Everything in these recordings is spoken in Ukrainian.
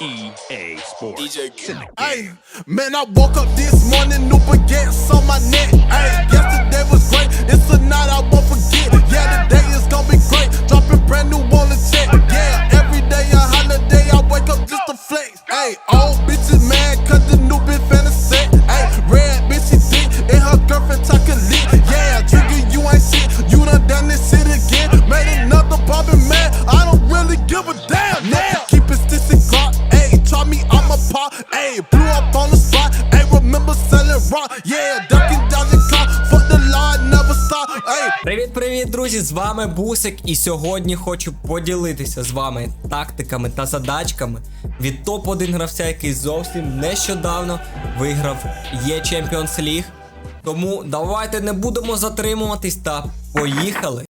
EA Sports. DJ Hey, man, I woke up this morning, new baguettes on my neck. Hey, yesterday was great. It's a night I won't forget. Yeah, today is gonna be great. Dropping brand new on the check. Yeah, every day a holiday. I wake up just to flex. Hey, old bitches mad cause the new bitch Привіт-привіт, друзі! З вами Бусик, і сьогодні хочу поділитися з вами тактиками та задачками від топ-1 гравця, який зовсім нещодавно виграв є Champions League. Тому давайте не будемо затримуватись та поїхали!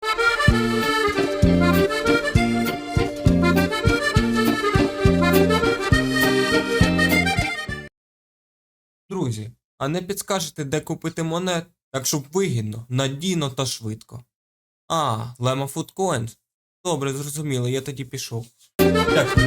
Друзі, а не підскажете, де купити монет, так щоб вигідно, надійно та швидко. А, Food Coins. Добре, зрозуміло, я тоді пішов. Так?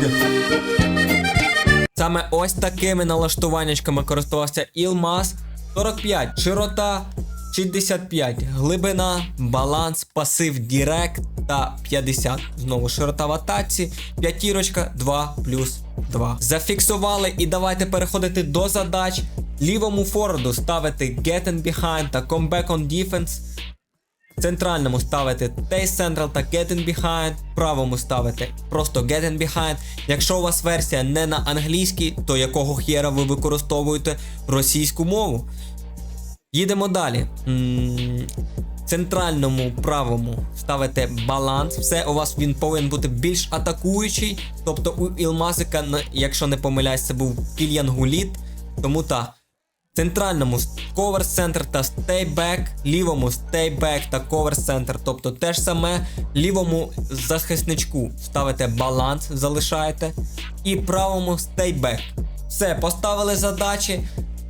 Саме ось такими налаштуваннячками користувався Ілмаз 45, широта 65, глибина, баланс, пасив Дірект та 50. Знову широта в атаці, п'ятірочка 2 плюс 2. Зафіксували і давайте переходити до задач. Лівому форварду ставити Get in Behind та Come Back on Defense. Центральному ставити Taste Central та Get in Behind, правому ставити просто Get in Behind. Якщо у вас версія не на англійській, то якого хєра ви використовуєте російську мову? Їдемо далі. Центральному правому ставите баланс. Все, у вас він повинен бути більш атакуючий. Тобто у Ілмазика, якщо не помиляюсь, це був Кільян Гуліт. Тому та. Центральному cover center та back, лівому back та cover center, тобто те ж саме, лівому захисничку ставите баланс, залишаєте, і правому back. Все, поставили задачі,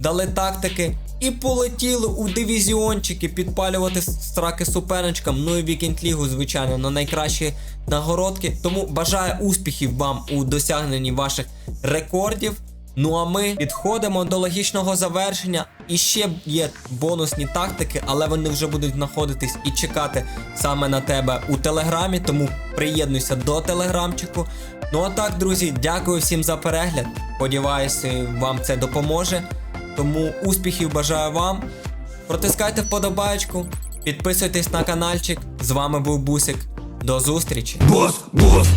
дали тактики і полетіли у дивізіончики підпалювати страки суперничкам. Ну і вікенд лігу, звичайно, на найкращі нагородки. Тому бажаю успіхів вам у досягненні ваших рекордів. Ну а ми підходимо до логічного завершення. І ще є бонусні тактики, але вони вже будуть знаходитись і чекати саме на тебе у телеграмі. Тому приєднуйся до телеграмчику. Ну а так, друзі, дякую всім за перегляд. Сподіваюся, вам це допоможе. Тому успіхів бажаю вам. Протискайте вподобайку, підписуйтесь на каналчик. З вами був Бусик. До зустрічі! Босс, босс.